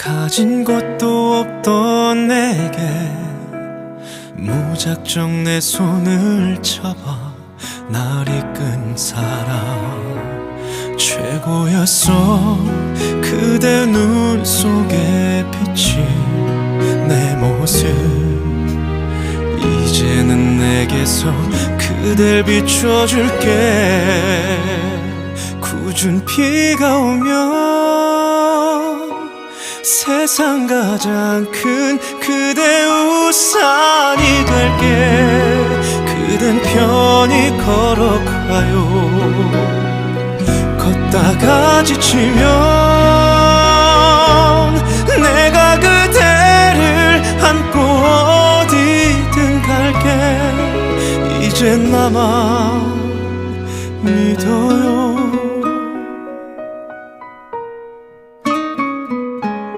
가진 것도 없던 내게 무작정 내 손을 잡아 날 이끈 사람. 최고였어. 그대 눈 속에 비친 내 모습. 이제는 내게서 그댈 비춰줄게. 굳은 비가 오면 세상 가장 큰 그대 우산이 될게. 그댄 편히 걸어가요. 걷다가 지치면 내가 그대를 안고 어디든 갈게. 이제 나만 믿어요